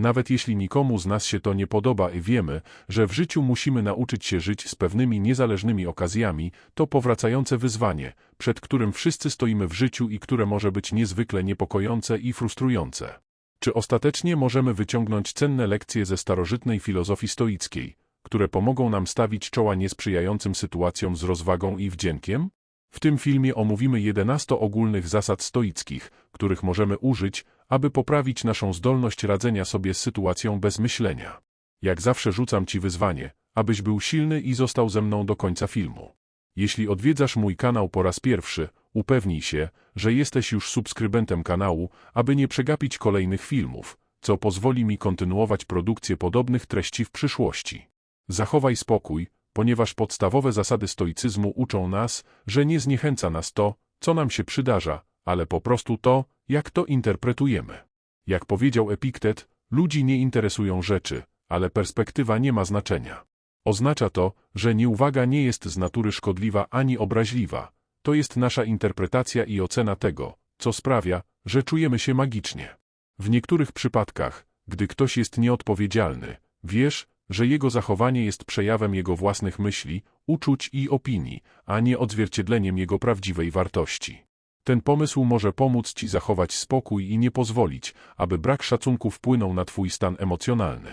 Nawet jeśli nikomu z nas się to nie podoba i wiemy, że w życiu musimy nauczyć się żyć z pewnymi niezależnymi okazjami, to powracające wyzwanie, przed którym wszyscy stoimy w życiu i które może być niezwykle niepokojące i frustrujące. Czy ostatecznie możemy wyciągnąć cenne lekcje ze starożytnej filozofii stoickiej, które pomogą nam stawić czoła niesprzyjającym sytuacjom z rozwagą i wdziękiem? W tym filmie omówimy 11 ogólnych zasad stoickich, których możemy użyć, aby poprawić naszą zdolność radzenia sobie z sytuacją bez myślenia. Jak zawsze rzucam Ci wyzwanie, abyś był silny i został ze mną do końca filmu. Jeśli odwiedzasz mój kanał po raz pierwszy, upewnij się, że jesteś już subskrybentem kanału, aby nie przegapić kolejnych filmów, co pozwoli mi kontynuować produkcję podobnych treści w przyszłości. Zachowaj spokój, ponieważ podstawowe zasady stoicyzmu uczą nas, że nie zniechęca nas to, co nam się przydarza, ale po prostu to, jak to interpretujemy. Jak powiedział Epiktet, ludzi nie interesują rzeczy, ale perspektywa nie ma znaczenia. Oznacza to, że nieuwaga nie jest z natury szkodliwa ani obraźliwa. To jest nasza interpretacja i ocena tego, co sprawia, że czujemy się magicznie. W niektórych przypadkach, gdy ktoś jest nieodpowiedzialny, wiesz, że jego zachowanie jest przejawem jego własnych myśli, uczuć i opinii, a nie odzwierciedleniem jego prawdziwej wartości. Ten pomysł może pomóc Ci zachować spokój i nie pozwolić, aby brak szacunku wpłynął na Twój stan emocjonalny.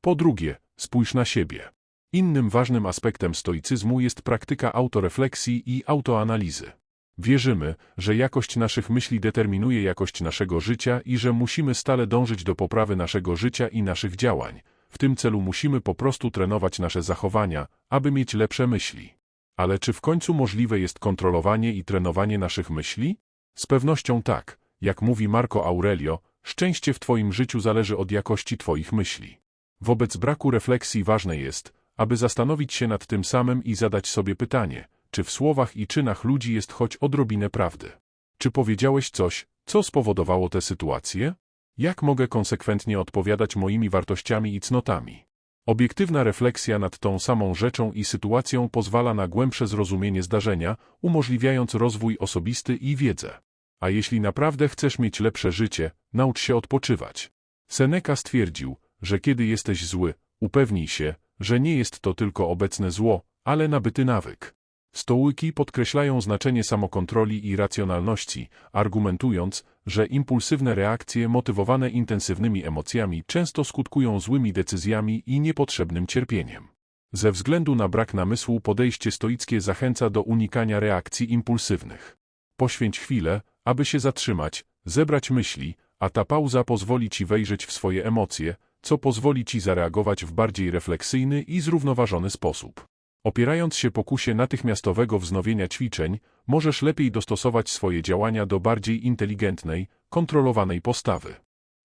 Po drugie, spójrz na siebie. Innym ważnym aspektem stoicyzmu jest praktyka autorefleksji i autoanalizy. Wierzymy, że jakość naszych myśli determinuje jakość naszego życia i że musimy stale dążyć do poprawy naszego życia i naszych działań. W tym celu musimy po prostu trenować nasze zachowania, aby mieć lepsze myśli. Ale czy w końcu możliwe jest kontrolowanie i trenowanie naszych myśli? Z pewnością tak. Jak mówi Marco Aurelio, szczęście w Twoim życiu zależy od jakości Twoich myśli. Wobec braku refleksji ważne jest, aby zastanowić się nad tym samym i zadać sobie pytanie, czy w słowach i czynach ludzi jest choć odrobinę prawdy. Czy powiedziałeś coś, co spowodowało tę sytuację? Jak mogę konsekwentnie odpowiadać moimi wartościami i cnotami? Obiektywna refleksja nad tą samą rzeczą i sytuacją pozwala na głębsze zrozumienie zdarzenia, umożliwiając rozwój osobisty i wiedzę. A jeśli naprawdę chcesz mieć lepsze życie, naucz się odpoczywać. Seneca stwierdził, że kiedy jesteś zły, upewnij się, że nie jest to tylko obecne zło, ale nabyty nawyk. Stołyki podkreślają znaczenie samokontroli i racjonalności, argumentując, że impulsywne reakcje motywowane intensywnymi emocjami często skutkują złymi decyzjami i niepotrzebnym cierpieniem. Ze względu na brak namysłu podejście stoickie zachęca do unikania reakcji impulsywnych. Poświęć chwilę, aby się zatrzymać, zebrać myśli, a ta pauza pozwoli Ci wejrzeć w swoje emocje, co pozwoli Ci zareagować w bardziej refleksyjny i zrównoważony sposób. Opierając się pokusie natychmiastowego wznowienia ćwiczeń, możesz lepiej dostosować swoje działania do bardziej inteligentnej, kontrolowanej postawy.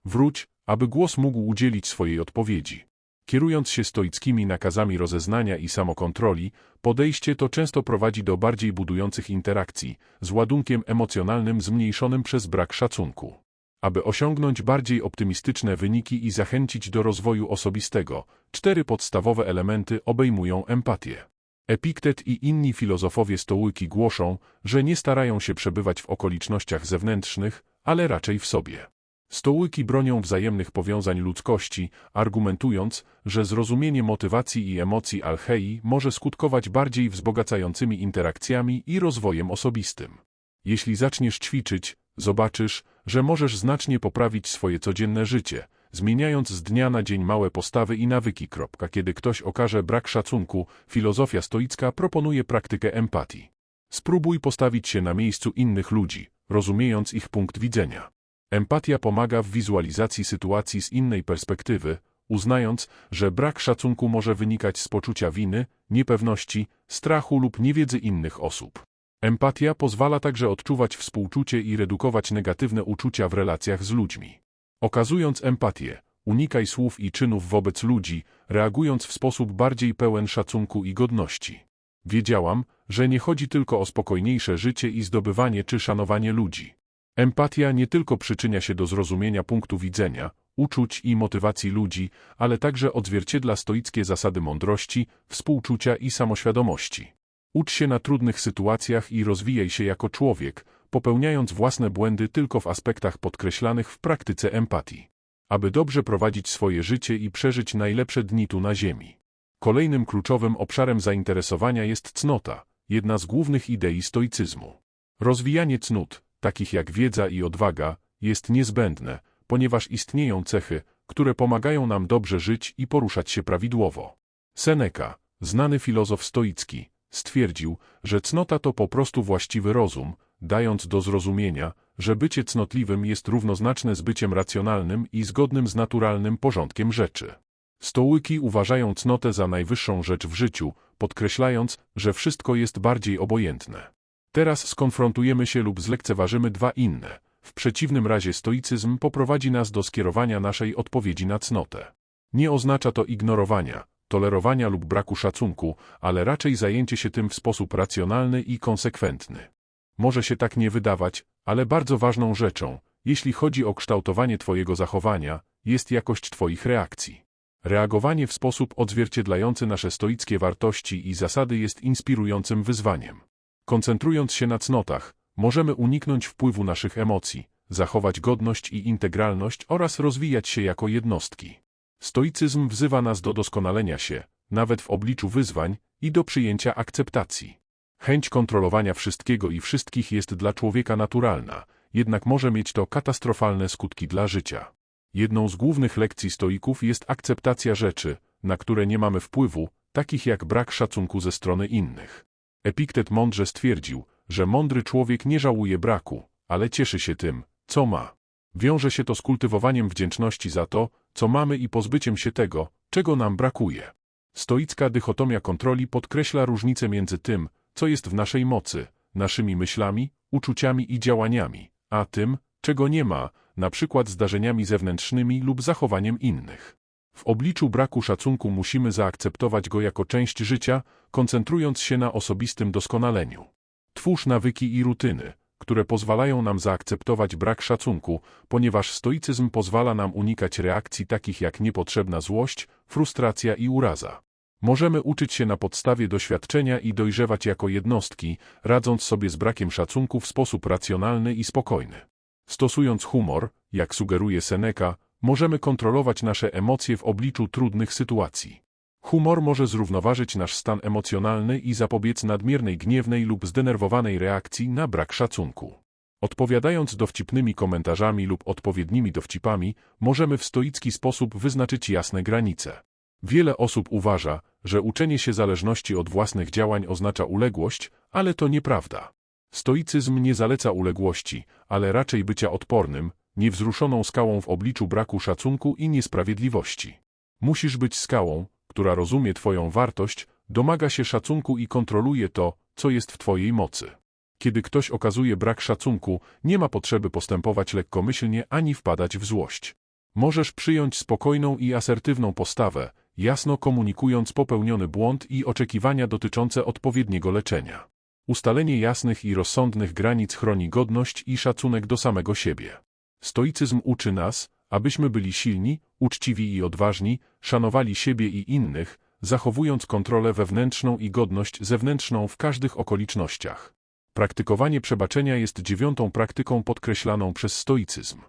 Wróć, aby głos mógł udzielić swojej odpowiedzi. Kierując się stoickimi nakazami rozeznania i samokontroli, podejście to często prowadzi do bardziej budujących interakcji, z ładunkiem emocjonalnym zmniejszonym przez brak szacunku. Aby osiągnąć bardziej optymistyczne wyniki i zachęcić do rozwoju osobistego, cztery podstawowe elementy obejmują empatię. Epiktet i inni filozofowie stołyki głoszą, że nie starają się przebywać w okolicznościach zewnętrznych, ale raczej w sobie. Stołyki bronią wzajemnych powiązań ludzkości, argumentując, że zrozumienie motywacji i emocji alchei może skutkować bardziej wzbogacającymi interakcjami i rozwojem osobistym. Jeśli zaczniesz ćwiczyć, zobaczysz, że możesz znacznie poprawić swoje codzienne życie, zmieniając z dnia na dzień małe postawy i nawyki. Kiedy ktoś okaże brak szacunku, filozofia stoicka proponuje praktykę empatii. Spróbuj postawić się na miejscu innych ludzi, rozumiejąc ich punkt widzenia. Empatia pomaga w wizualizacji sytuacji z innej perspektywy, uznając, że brak szacunku może wynikać z poczucia winy, niepewności, strachu lub niewiedzy innych osób. Empatia pozwala także odczuwać współczucie i redukować negatywne uczucia w relacjach z ludźmi. Okazując empatię, unikaj słów i czynów wobec ludzi, reagując w sposób bardziej pełen szacunku i godności. Wiedziałam, że nie chodzi tylko o spokojniejsze życie i zdobywanie czy szanowanie ludzi. Empatia nie tylko przyczynia się do zrozumienia punktu widzenia, uczuć i motywacji ludzi, ale także odzwierciedla stoickie zasady mądrości, współczucia i samoświadomości. Ucz się na trudnych sytuacjach i rozwijaj się jako człowiek, popełniając własne błędy tylko w aspektach podkreślanych w praktyce empatii. aby dobrze prowadzić swoje życie i przeżyć najlepsze dni tu na ziemi. Kolejnym kluczowym obszarem zainteresowania jest cnota, jedna z głównych idei stoicyzmu. Rozwijanie cnót, takich jak wiedza i odwaga, jest niezbędne, ponieważ istnieją cechy, które pomagają nam dobrze żyć i poruszać się prawidłowo. Seneca, znany filozof stoicki, stwierdził, że cnota to po prostu właściwy rozum, dając do zrozumienia, że bycie cnotliwym jest równoznaczne z byciem racjonalnym i zgodnym z naturalnym porządkiem rzeczy. Stołyki uważają cnotę za najwyższą rzecz w życiu, podkreślając, że wszystko jest bardziej obojętne. Teraz skonfrontujemy się lub zlekceważymy dwa inne. W przeciwnym razie stoicyzm poprowadzi nas do skierowania naszej odpowiedzi na cnotę. Nie oznacza to ignorowania, tolerowania lub braku szacunku, ale raczej zajęcie się tym w sposób racjonalny i konsekwentny. Może się tak nie wydawać, ale bardzo ważną rzeczą, jeśli chodzi o kształtowanie Twojego zachowania, jest jakość Twoich reakcji. Reagowanie w sposób odzwierciedlający nasze stoickie wartości i zasady jest inspirującym wyzwaniem. Koncentrując się na cnotach, możemy uniknąć wpływu naszych emocji, zachować godność i integralność oraz rozwijać się jako jednostki. Stoicyzm wzywa nas do doskonalenia się, nawet w obliczu wyzwań, i do przyjęcia akceptacji. Chęć kontrolowania wszystkiego i wszystkich jest dla człowieka naturalna, jednak może mieć to katastrofalne skutki dla życia. Jedną z głównych lekcji stoików jest akceptacja rzeczy, na które nie mamy wpływu, takich jak brak szacunku ze strony innych. Epiktet mądrze stwierdził, że mądry człowiek nie żałuje braku, ale cieszy się tym, co ma. Wiąże się to z kultywowaniem wdzięczności za to, co mamy i pozbyciem się tego, czego nam brakuje. Stoicka dychotomia kontroli podkreśla różnicę między tym, co jest w naszej mocy, naszymi myślami, uczuciami i działaniami, a tym, czego nie ma, na przykład zdarzeniami zewnętrznymi lub zachowaniem innych. W obliczu braku szacunku musimy zaakceptować go jako część życia, koncentrując się na osobistym doskonaleniu. Twórz nawyki i rutyny, które pozwalają nam zaakceptować brak szacunku, ponieważ stoicyzm pozwala nam unikać reakcji takich jak niepotrzebna złość, frustracja i uraza. Możemy uczyć się na podstawie doświadczenia i dojrzewać jako jednostki, radząc sobie z brakiem szacunku w sposób racjonalny i spokojny. Stosując humor, jak sugeruje Seneca, możemy kontrolować nasze emocje w obliczu trudnych sytuacji. Humor może zrównoważyć nasz stan emocjonalny i zapobiec nadmiernej gniewnej lub zdenerwowanej reakcji na brak szacunku. Odpowiadając dowcipnymi komentarzami lub odpowiednimi dowcipami, możemy w stoicki sposób wyznaczyć jasne granice. Wiele osób uważa, że uczenie się zależności od własnych działań oznacza uległość, ale to nieprawda. Stoicyzm nie zaleca uległości, ale raczej bycia odpornym, niewzruszoną skałą w obliczu braku szacunku i niesprawiedliwości. Musisz być skałą, która rozumie Twoją wartość, domaga się szacunku i kontroluje to, co jest w Twojej mocy. Kiedy ktoś okazuje brak szacunku, nie ma potrzeby postępować lekkomyślnie ani wpadać w złość. Możesz przyjąć spokojną i asertywną postawę, jasno komunikując popełniony błąd i oczekiwania dotyczące odpowiedniego leczenia. Ustalenie jasnych i rozsądnych granic chroni godność i szacunek do samego siebie. Stoicyzm uczy nas, abyśmy byli silni, uczciwi i odważni, szanowali siebie i innych, zachowując kontrolę wewnętrzną i godność zewnętrzną w każdych okolicznościach. Praktykowanie przebaczenia jest dziewiątą praktyką podkreślaną przez stoicyzm.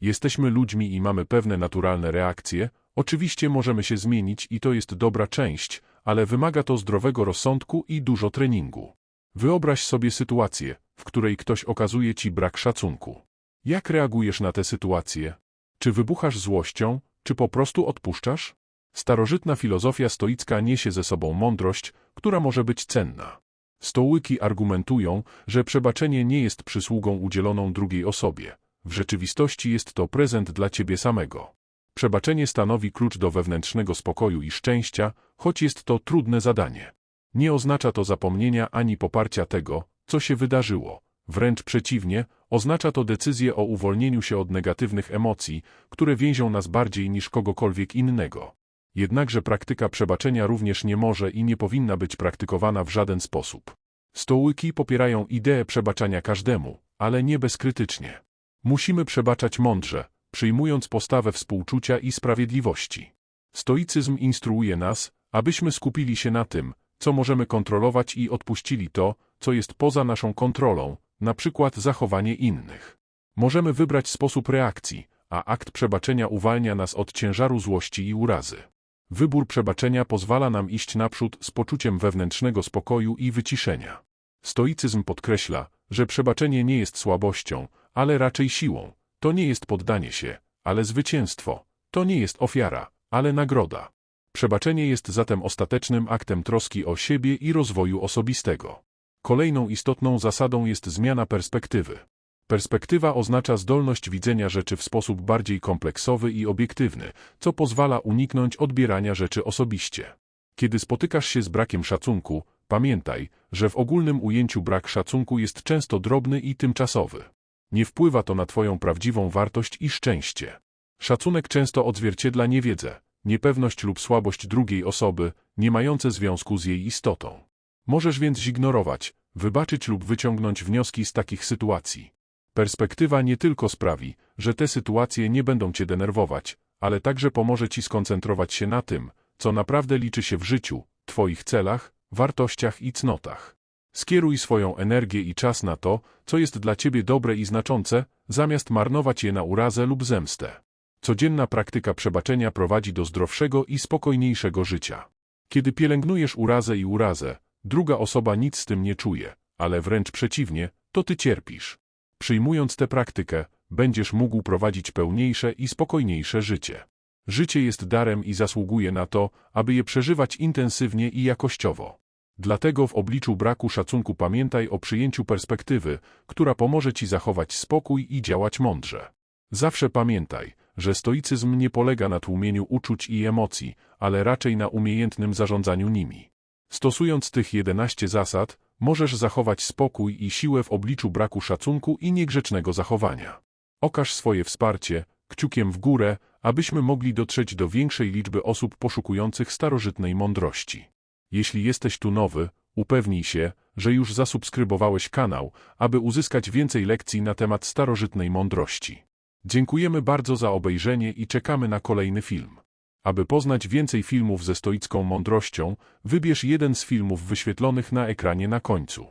Jesteśmy ludźmi i mamy pewne naturalne reakcje, oczywiście możemy się zmienić i to jest dobra część, ale wymaga to zdrowego rozsądku i dużo treningu. Wyobraź sobie sytuację, w której ktoś okazuje ci brak szacunku. Jak reagujesz na tę sytuację? Czy wybuchasz złością, czy po prostu odpuszczasz? Starożytna filozofia stoicka niesie ze sobą mądrość, która może być cenna. Stołyki argumentują, że przebaczenie nie jest przysługą udzieloną drugiej osobie. W rzeczywistości jest to prezent dla ciebie samego. Przebaczenie stanowi klucz do wewnętrznego spokoju i szczęścia, choć jest to trudne zadanie. Nie oznacza to zapomnienia ani poparcia tego, co się wydarzyło. Wręcz przeciwnie, oznacza to decyzję o uwolnieniu się od negatywnych emocji, które więzią nas bardziej niż kogokolwiek innego. Jednakże praktyka przebaczenia również nie może i nie powinna być praktykowana w żaden sposób. Stołyki popierają ideę przebaczania każdemu, ale nie bezkrytycznie. Musimy przebaczać mądrze, przyjmując postawę współczucia i sprawiedliwości. Stoicyzm instruuje nas, abyśmy skupili się na tym, co możemy kontrolować i odpuścili to, co jest poza naszą kontrolą, na przykład zachowanie innych. Możemy wybrać sposób reakcji, a akt przebaczenia uwalnia nas od ciężaru złości i urazy. Wybór przebaczenia pozwala nam iść naprzód z poczuciem wewnętrznego spokoju i wyciszenia. Stoicyzm podkreśla, że przebaczenie nie jest słabością, ale raczej siłą. To nie jest poddanie się, ale zwycięstwo. To nie jest ofiara, ale nagroda. Przebaczenie jest zatem ostatecznym aktem troski o siebie i rozwoju osobistego. Kolejną istotną zasadą jest zmiana perspektywy. Perspektywa oznacza zdolność widzenia rzeczy w sposób bardziej kompleksowy i obiektywny, co pozwala uniknąć odbierania rzeczy osobiście. Kiedy spotykasz się z brakiem szacunku, pamiętaj, że w ogólnym ujęciu brak szacunku jest często drobny i tymczasowy. Nie wpływa to na Twoją prawdziwą wartość i szczęście. Szacunek często odzwierciedla niewiedzę, niepewność lub słabość drugiej osoby, nie mające związku z jej istotą. Możesz więc zignorować, wybaczyć lub wyciągnąć wnioski z takich sytuacji. Perspektywa nie tylko sprawi, że te sytuacje nie będą cię denerwować, ale także pomoże ci skoncentrować się na tym, co naprawdę liczy się w życiu, twoich celach, wartościach i cnotach. Skieruj swoją energię i czas na to, co jest dla ciebie dobre i znaczące, zamiast marnować je na urazę lub zemstę. Codzienna praktyka przebaczenia prowadzi do zdrowszego i spokojniejszego życia. Kiedy pielęgnujesz urazę i urazę, druga osoba nic z tym nie czuje, ale wręcz przeciwnie, to ty cierpisz. Przyjmując tę praktykę, będziesz mógł prowadzić pełniejsze i spokojniejsze życie. Życie jest darem i zasługuje na to, aby je przeżywać intensywnie i jakościowo. Dlatego w obliczu braku szacunku pamiętaj o przyjęciu perspektywy, która pomoże ci zachować spokój i działać mądrze. Zawsze pamiętaj, że stoicyzm nie polega na tłumieniu uczuć i emocji, ale raczej na umiejętnym zarządzaniu nimi. Stosując tych 11 zasad, możesz zachować spokój i siłę w obliczu braku szacunku i niegrzecznego zachowania. Okaż swoje wsparcie, kciukiem w górę, abyśmy mogli dotrzeć do większej liczby osób poszukujących starożytnej mądrości. Jeśli jesteś tu nowy, upewnij się, że już zasubskrybowałeś kanał, aby uzyskać więcej lekcji na temat starożytnej mądrości. Dziękujemy bardzo za obejrzenie i czekamy na kolejny film. Aby poznać więcej filmów ze stoicką mądrością, wybierz jeden z filmów wyświetlonych na ekranie na końcu.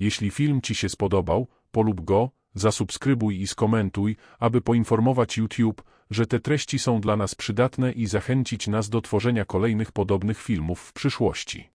Jeśli film Ci się spodobał, polub go, zasubskrybuj i skomentuj, aby poinformować YouTube, że te treści są dla nas przydatne i zachęcić nas do tworzenia kolejnych podobnych filmów w przyszłości.